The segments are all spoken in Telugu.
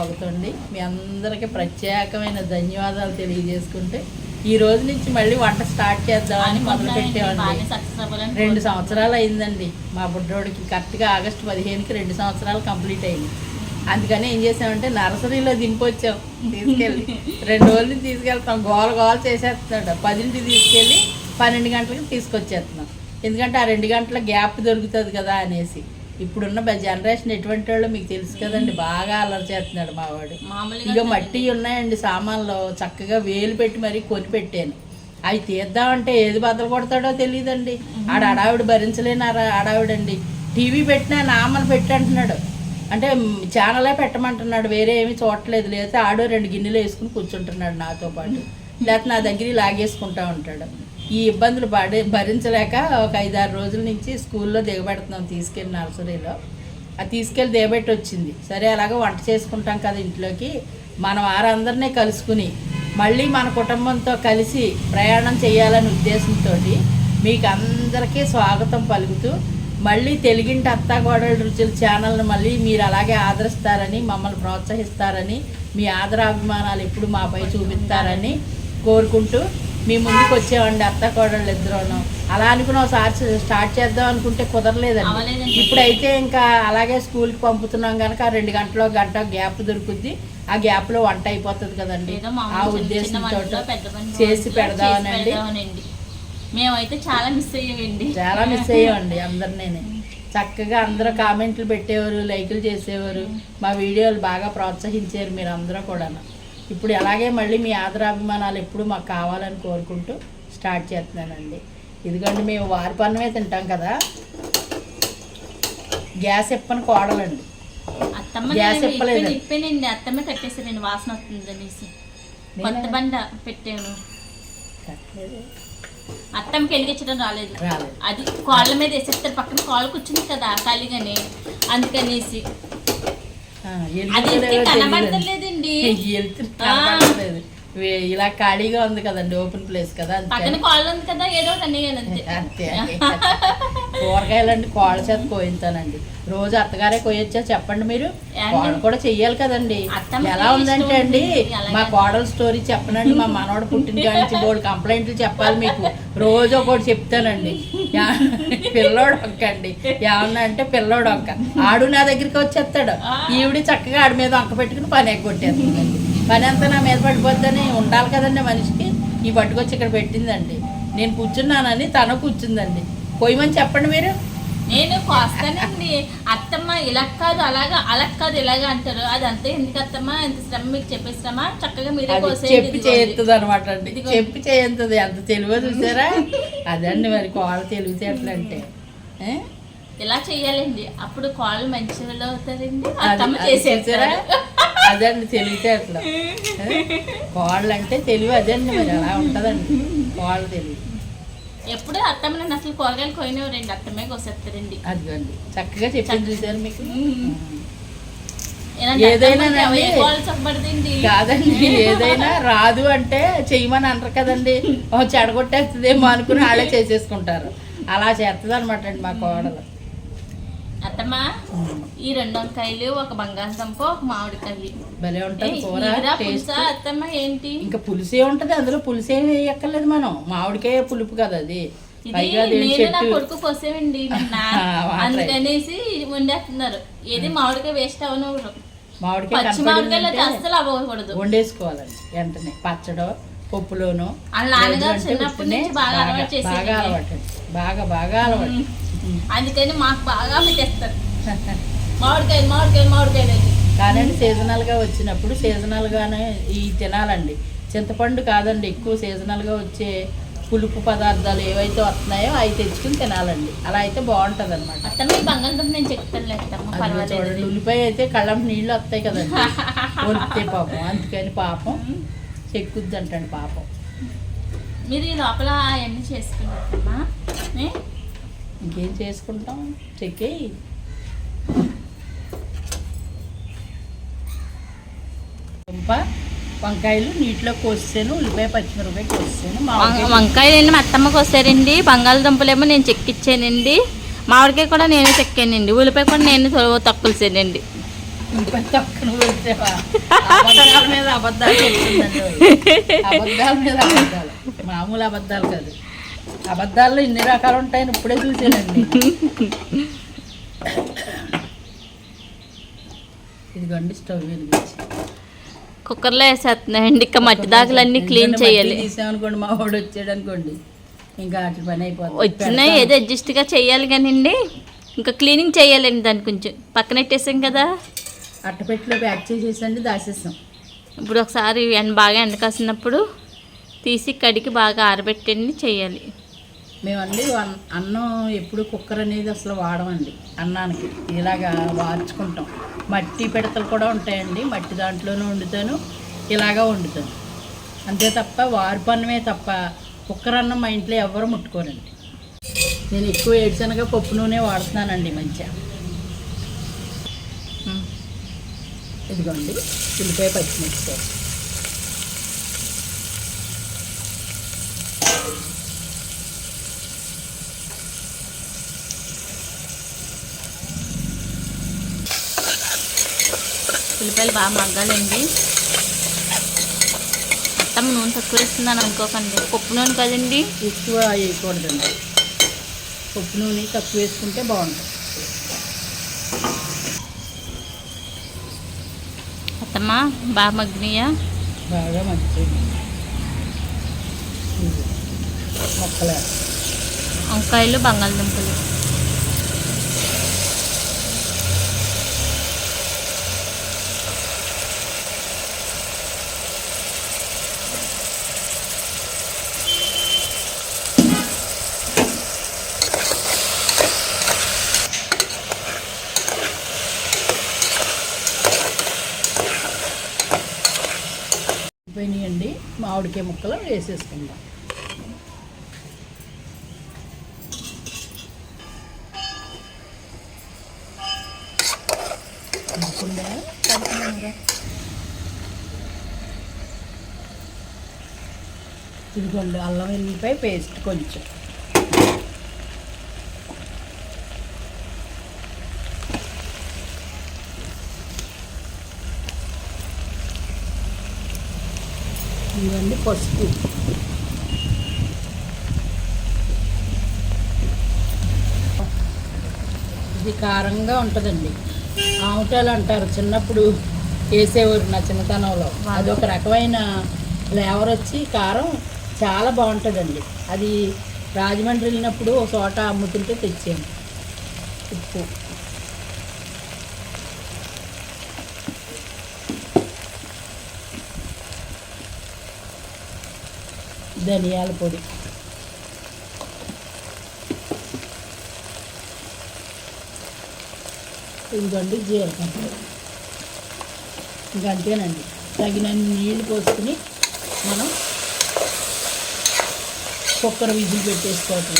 స్వాగతం మీ అందరికీ ప్రత్యేకమైన ధన్యవాదాలు తెలియజేసుకుంటే ఈ రోజు నుంచి మళ్ళీ వంట స్టార్ట్ చేద్దామని మొదలు పెట్టామండి అవ్వాలని రెండు సంవత్సరాలు అయిందండి. మా బుడ్డోడికి కరెక్ట్గా ఆగస్టు పదిహేనుకి రెండు సంవత్సరాలు కంప్లీట్ అయింది. అందుకని ఏం చేసామంటే నర్సరీలో దింపొచ్చాం. తీసుకెళ్ళి రెండు రోజులు తీసుకెళ్తాం. గోల గోల చేసేస్తున్నాడు. పదింటికి తీసుకెళ్ళి పన్నెండు గంటలకి తీసుకొచ్చేస్తున్నాం. ఎందుకంటే ఆ రెండు గంటల గ్యాప్ దొరుకుతుంది కదా అనేసి. ఇప్పుడున్న జనరేషన్ ఎటువంటి వాళ్ళు మీకు తెలుసు కదండి బాగా అల్లరి చేస్తున్నాడు మా వాడు మామూలుగా ఇక మట్టి ఉన్నాయండి సామాన్లు చక్కగా వేలు పెట్టి మరీ కొని పెట్టాను. అవి తీద్దామంటే ఏది బద్దలు కొడతాడో తెలియదండి. ఆడ అడావిడ భరించలేని అడావిడండి టీవీ పెట్టినా నామలు పెట్టి అంటున్నాడు. అంటే ఛానలే పెట్టమంటున్నాడు వేరే ఏమీ చూడట్లేదు. లేకపోతే ఆడో రెండు గిన్నెలు వేసుకుని కూర్చుంటున్నాడు నాతో పాటు. లేకపోతే నా దగ్గర లాగేసుకుంటా ఉంటాడు. ఈ ఇబ్బందులు పడి భరించలేక ఒక ఐదారు రోజుల నుంచి స్కూల్లో దిగబెడుతున్నాం తీసుకెళ్ళి నర్సరీలో. అది తీసుకెళ్ళి దిగబెట్టి వచ్చింది. సరే అలాగే వంట చేసుకుంటాం కదా ఇంట్లోకి. మన వారందరినీ కలుసుకుని మళ్ళీ మన కుటుంబంతో కలిసి ప్రయాణం చేయాలనే ఉద్దేశంతో మీకు అందరికీ స్వాగతం పలుకుతూ మళ్ళీ తెలుగింటి అత్తాగోడల రుచుల ఛానల్ని మళ్ళీ మీరు అలాగే ఆదరిస్తారని మమ్మల్ని ప్రోత్సహిస్తారని మీ ఆదరాభిమానాలు ఎప్పుడు మాపై చూపిస్తారని కోరుకుంటూ మీ ముందుకు వచ్చామండి అత్త కోడళ్ళు ఇద్దరును. అలా అనుకుని ఒకసారి స్టార్ట్ చేద్దాం అనుకుంటే కుదరలేదండి. ఇప్పుడైతే ఇంకా అలాగే స్కూల్కి పంపుతున్నాం కనుక ఆ రెండు గంటలో గంట గ్యాప్ దొరుకుద్ది. ఆ గ్యాప్లో వంట అయిపోతుంది కదండి. ఆ ఉద్దేశంతో చేసి పెడదామనండి. మేమైతే చాలా మిస్ అయ్యామండి. చాలా మిస్ అయ్యామండి అందరినీ చక్కగా అందరూ కామెంట్లు పెట్టేవారు లైకులు చేసేవారు. మా వీడియోలు బాగా ప్రోత్సహించారు మీరు అందరూ కూడా ఇప్పుడు అలాగే మళ్ళీ మీ ఆదరాభిమానాలు ఎప్పుడు మాకు కావాలని కోరుకుంటూ స్టార్ట్ చేస్తున్నానండి. ఇదిగోండి మేము వారి పన్నమే తింటాం కదా. గ్యాస్ ఎప్పని కోడలండి. అత్తమ్మ గ్యాస్ ఇప్పలేదు. ఇప్పేను- ఇప్పేనండి. అత్తమ్మ కట్టేసారండి వాసన వస్తుంది అనేసి. కొత్త బండ పెట్టాను. అత్తమ్మకి వెలిగించడం రాలేదు. రాలేదు. అది కాళ్ళ మీద వేసేస్తారు. పక్కన కాళ్ళు కూర్చుంది కదా ఖాళీగానే. అందుకనేసి. అది వెళ్తుందో ఎత్తి లేదో ఇలా ఖాళీగా ఉంది కదండి ఓపెన్ ప్లేస్ కదా పక్కన అందుకని కాళ్ళు ఉంది కదా ఏదో అంతే. అంతే. కూరగాయలండి కోళ్ళ చేత కోయింతానండి. రోజు అత్తగారే కోయొచ్చా చెప్పండి మీరు? కోడలు కూడా చెయ్యాలి కదండి. ఎలా ఉందంటే అండి. మా కోడల స్టోరీ చెప్పనండి మా మనవడు పుట్టిన నుంచి బోర్డు కంప్లైంట్లు చెప్పాలి మీకు. రోజు ఒకటి చెప్తానండి. పిల్లోడు ఒక్క అండి ఏమన్నా అంటే పిల్లోడు ఒక్క. ఆడు నా దగ్గరికి వచ్చేస్తాడు. ఈవిడి చక్కగా ఆడి మీద ఒక్క పెట్టుకుని పని ఎగ్గొట్టేస్తుందండి. పని అంతా నా మీద పడిపోద్దని ఉండాలి కదండి మనిషికి. ఈ పట్టుకొచ్చి ఇక్కడ పెట్టిందండి. నేను కూర్చున్నానని తను కూర్చుందండి. పోయమని చెప్పండి మీరు. నేను కోస్తానండి. అత్తమ్మ ఇలా కాదు అలాగా అలా కాదు ఇలాగా అంటారు. అది అంతే ఎందుకు అత్తమ్మ? ఎంత శ్రమ మీకు చెప్పేస్తామా చక్కగా మీరే చెప్పి. చేస్తుంది అనమాట అండి. చెప్పి చేయంతది. ఎంత తెలివో చూసారా? అదండి మరి కోళ్ళ తెలివితేటలు అంటే ఏ? ఇలా చెయ్యాలండి అప్పుడు కాళ్ళు మంచిగా అవుతారండి. అత్తమ్మ చేసేసారా? అదండి తెలివితేటలు ఏ? కోళ్ళు అంటే తెలివి అదండి మరి. అలా ఉంటదండి. కోళ్ళ తెలివి. ఎప్పుడు అత్తమ్మ నన్ను అసలు కూరగాయలు కోయినవారండి అత్తమ్మే కోసేస్తారండి. అదిగోండి. చక్కగా చెప్పింది చూసారు మీకు? ఏదైనా కాదండి ఏదైనా రాదు అంటే చెయ్యమని అంటారు కదండి. చెడగొట్టేస్తుందేమో అనుకుని వాళ్ళే చేసేసుకుంటారు. అలా చేస్తుంది అనమాట అండి మా కోడలు. అత్తమ్మ ఈ రెండు వంకాయలు ఒక బంగాళదుంప ఒక మామిడికాయ. భలే ఉంటుంది కూర టేస్ట్? అత్తమ్మ ఏంటి? ఇంకా పులుసే ఉంటది అందులో పులుసే వేయక్కర్లేదు మనం. మామిడికాయ పులుపు కదా అది. కొడుకు కోసేవండి. అందుకనేసి వండేస్తున్నారు. ఏది మామిడికాయ వేస్ట్ అవనవరు మామిడికాయ అస్సలు అవ్వకూడదు. వండేసుకోవాలండి వెంటనే. పచ్చడో పప్పులోను నాన్నగారు చిన్నప్పటి నుంచి బాగా అలవాటు బాగా అలవాటు బాగా బాగా అలవాటు. అందుకని మాకు బాగా పెట్టేస్తారు. మామిడికాయలు మామిడికాయలు మామిడికాయలు అని. కానండి సీజనల్గా వచ్చినప్పుడు సీజనల్గానే ఈ తినాలండి. చింతపండు కాదండి ఎక్కువ సీజనల్గా వచ్చే పులుపు పదార్థాలు ఏవైతే వస్తున్నాయో అవి తెచ్చుకుని తినాలండి. అలా అయితే బాగుంటుంది అనమాట బంగాళదుంప నేను చెప్తాను చూడండి ఉల్లిపాయ అయితే కళ్ళం నీళ్ళు వస్తాయి కదండి. ఒలిపితే పాపం అందుకని పాపం చెక్కుద్ది అంటండి పాపం. మీరు ఈ లోపల అవన్నీ చేసుకున్నారమ్మా ఇంకేం చేసుకుంటాం? చెక్కి. దుంప వంకాయలు నీటిలో కోసాను ఉల్లిపాయ పచ్చిమిరపకాయ కోసాను వంకాయలు మా అత్తమ్మకి వస్తారండి బంగాళదుంపలేమో నేను చెక్కిచ్చానండి. మామిడికాయ కూడా నేనే చెక్కానండి. ఉల్లిపాయ కూడా నేను తక్కువసానండి ఉల్లిపాయ తొక్కను వచ్చావా అబద్ధాల మీద అబద్ధాలు చెప్తుందండి. అబద్ధాల మీద అబద్ధాలు. మామూలు అబద్ధాలు కాదు. అబద్ధాల్లో ఇన్ని రకాలు ఉంటాయని ఇప్పుడే చూసానండి ఇదిగోండి స్టవ్ వెలిగించి కుక్కర్లో వేసేస్తున్నాయండి. ఇంకా మట్టి దాకలన్నీ క్లీన్ చేయాలి. తీసామనుకోండి మా వాడు వచ్చాడు అనుకోండి ఇంకా అట్ల పని అయిపోతుంది. వచ్చినా ఏదో అడ్జస్ట్గా చేయాలి కానివ్వండి ఇంకా క్లీనింగ్ చేయాలండి దాన్ని కొంచెం. పక్కన పెట్టేసాం కదా. అట్టపెట్టిలో ప్యాక్ చేసేసండి దాసేసాం. ఇప్పుడు ఒకసారి ఎండ బాగా ఎండ కాసినప్పుడు తీసి కడిగి బాగా ఆరబెట్టండి చేయాలి. మేమండి అన్నం ఎప్పుడు కుక్కర్ అనేది అసలు వాడమండి అన్నానికి. ఇలాగా వార్చుకుంటాం. మట్టి పిడతలు కూడా ఉంటాయండి మట్టి దాంట్లోనే వండుతాను ఇలాగా వండుతాను. అంతే తప్ప వార్పు అన్నమే తప్ప కుక్కర్ అన్నం మా ఇంట్లో ఎవరు ముట్టుకోరండి. నేను ఎక్కువ ఏడ్చనగా పప్పు నూనె వాడుతున్నానండి మంచిగా ఇదిగోండి ఉల్లిపాయ పచ్చిమిర్చి ఉల్లిపాయలు బాగా మగ్గాలండి. మొత్తం నూనె తక్కువ వేస్తున్నాను అనుకోకండి. పప్పు నూనె కదండి. ఎక్కువ వేయకూడదండి. పప్పు నూనె తక్కువ వేసుకుంటే బాగుంటుంది. అత్తమ్మ బాగా మగ్గినాయా? బాగా మంచిది మొక్కలు. వంకాయలు బంగాళదుంపలు. మామిడికాయ ముక్కలు వేసేసుకుందాం. ఇదిగోండి అల్లం వెల్లిపాయ పేస్ట్ కొంచెం. ఇవన్నీ పసుపు. ఇది కారంగా ఉంటుందండి. ఆవుటాలు అంటారు. చిన్నప్పుడు వేసేవారు నా చిన్నతనంలో. అదొక రకమైన ఫ్లేవర్ వచ్చి కారం చాలా బాగుంటుందండి. అది రాజమండ్రి వెళ్ళినప్పుడు ఒక చోట అమ్ముతుంటే తెచ్చాను. ఉప్పు. ధనియాల పొడి. ఇదిగోండి జీలకర్ర. ఇంకంతేనండి తగినన్ని నీళ్ళు పోసుకుని మనం కుక్కర్ విజిల్ పెట్టేసుకోవటం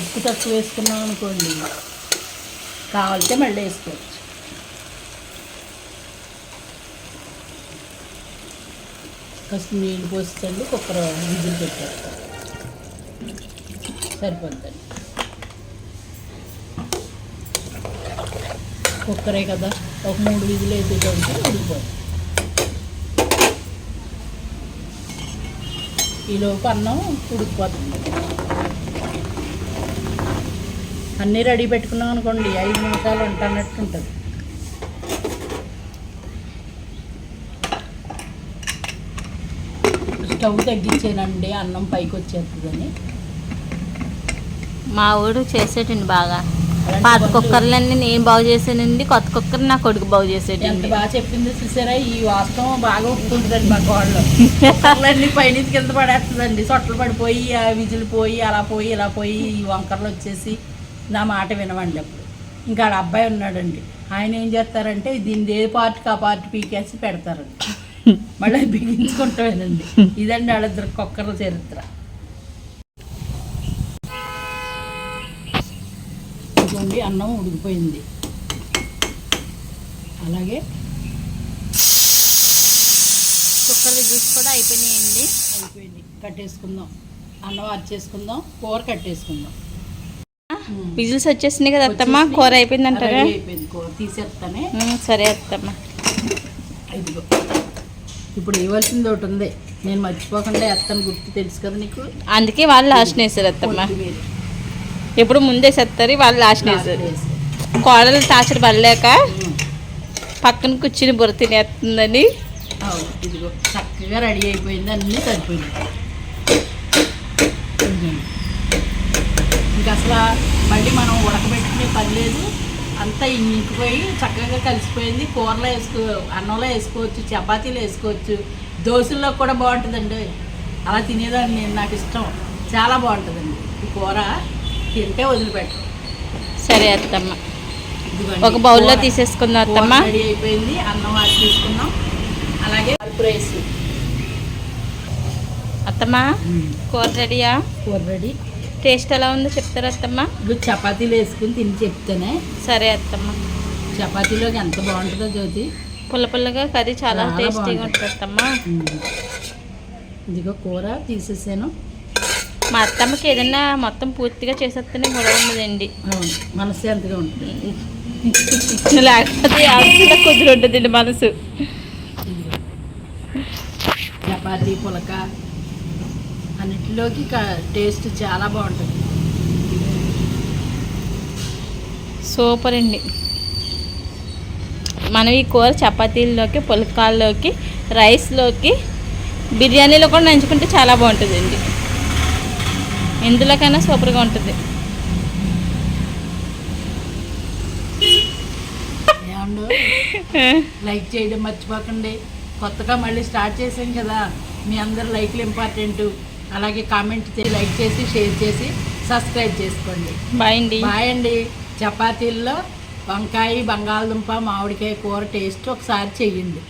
ఉప్పు తక్కువ వేసుకున్నాం అనుకోండి కావాలితే మళ్ళీ వేసుకోవచ్చు. ఫస్ట్ నీళ్ళు పోస్తుంది కుక్కర్ విజిల్ పెట్టేస్తాం సరిపోద్దండి. కుక్కరే కదా ఒక మూడు విజులు వేసేటంటే ఉడికిపోతుంది ఈలోపు అన్నం ఉడికిపోతుంది. అన్నీ రెడీ పెట్టుకున్నాం అనుకోండి ఐదు నిమిషాలు వంట అన్నట్టు ఉంటుంది. స్టవ్ తగ్గించానండి అన్నం పైకి వచ్చేస్తుందని. మా ఊడు చేసేటండి బాగా. పాత కుక్కర్లన్నీ నేను బాగు చేసానండి కొత్త కుక్కర్ నా కొడుకు బాగు ఎంత చేసేటండి బాగా చెప్పింది చూసారా? ఈ వాస్తవం బాగా ఒప్పుకుంటుందండి మా వాళ్ళు కుక్కర్లన్నీ పైనుంచి కింద పడేస్తుందండి. సొట్టలు పడిపోయి ఆ విజులు పోయి అలా పోయి ఇలా పోయి ఈ వంకర్లు వచ్చేసి నా మాట వినవండి అప్పుడు. ఇంకా ఆడ అబ్బాయి ఉన్నాడండి. ఆయన ఏం చేస్తారంటే దీన్ని ఏ పార్ట్కి ఆ పార్ట్ పీకేసి పెడతారండి. మళ్ళీ బిగించుకుంటామేనండి. ఇదండి వాళ్ళిద్దరు కుక్కర్ల చరిత్ర. ఇదిగోండి అన్నం ఉడికిపోయింది. అలాగే కుక్కర్ విజిల్స్ కూడా అయిపోయినాయండి. అయిపోయింది. కట్టేసుకుందాం. అన్నం చేసుకుందాం. కూర కట్టేసుకుందాం. విజిల్స్ వచ్చేసినాయి కదా అత్తమ్మ? కూర అయిపోయింది అంటారా అయిపోయింది. కూర తీసేస్తానే సరే అత్తమ్మ. ఇదిగో. ఇప్పుడు ఇవ్వాల్సింది ఒకటి ఉంది నేను మర్చిపోకుండా ఎత్తాను గుర్తు తెలుసు కదా నీకు అందుకే వాళ్ళు లాస్ట్ వేసారు అత్తమ్మ. ఎప్పుడు ముందేసేస్తారు వాళ్ళు లాస్ట్ వేసారు వేసి. కోడలు టాచర్ పడలేక. పక్కన కూర్చుని బుర్ర తినేస్తుందని ఇదిగో చక్కగా రెడీ అయిపోయింది అన్నీ సరిపోయింది. ఇంకా అసలు మళ్ళీ మనం ఉడకబెట్టుకునే పని లేదు అంతా ఇంకిపోయి చక్కగా కలిసిపోయింది. కూరలో వేసుకో అన్నంలో వేసుకోవచ్చు చపాతీలో వేసుకోవచ్చు. దోశల్లో కూడా బాగుంటుందండి. అలా తినేదాన్ని నేను నాకు ఇష్టం. చాలా బాగుంటుందండి. ఈ కూర తింటే వదిలిపెట్టం సరే అత్తమ్మ. ఒక బౌల్లో తీసేసుకుందాం అత్తమ్మ. రెడీ అయిపోయింది. అన్నం వాసి తీసుకున్నాం. అలాగే రైస్. అత్తమ్మ కూర రెడీయా? కూర రెడీ. టేస్ట్ ఎలా ఉందో చెప్తారా అత్తమ్మ? ఇప్పుడు చపాతీలు వేసుకుని తిని చెప్తేనే. సరే అత్తమ్మ. చపాతీలోకి ఎంత బాగుంటుందో జ్యోతి. పుల్ల పుల్లగా కర్రీ చాలా టేస్టీగా. ఉంటుంది అత్తమ్మ. ఇదిగో కూర తీసేసాను. మా అత్తమ్మకి ఏదైనా మొత్తం పూర్తిగా చేసేస్తేనే గొడవ ఉండదండి. మనశ్శాంతిగా ఉంటుంది. లేకపోతే అసలు కుదిరి ఉంటుందండి మనసు. చపాతీ పులక అన్నిటిలోకి టేస్ట్ చాలా బాగుంటుంది. సూపర్ అండి. మనం ఈ కూర చపాతీల్లోకి పులకాల్లోకి రైస్లోకి బిర్యానీలో కూడా నంచుకుంటే చాలా బాగుంటుందండి. ఎందులోకైనా సూపర్గా ఉంటుంది. లైక్ చేయడం మర్చిపోకండి. కొత్తగా మళ్ళీ స్టార్ట్ చేసాం కదా. మీ అందరు లైక్లు ఇంపార్టెంట్. అలాగే కామెంట్ లైక్ చేసి షేర్ చేసి సబ్స్క్రైబ్ చేసుకోండి. బాయ్ అండి. బాయ్ అండి. చపాతీల్లో వంకాయ బంగాళదుంప మామిడికాయ కూర టేస్ట్ ఒకసారి చెయ్యండి.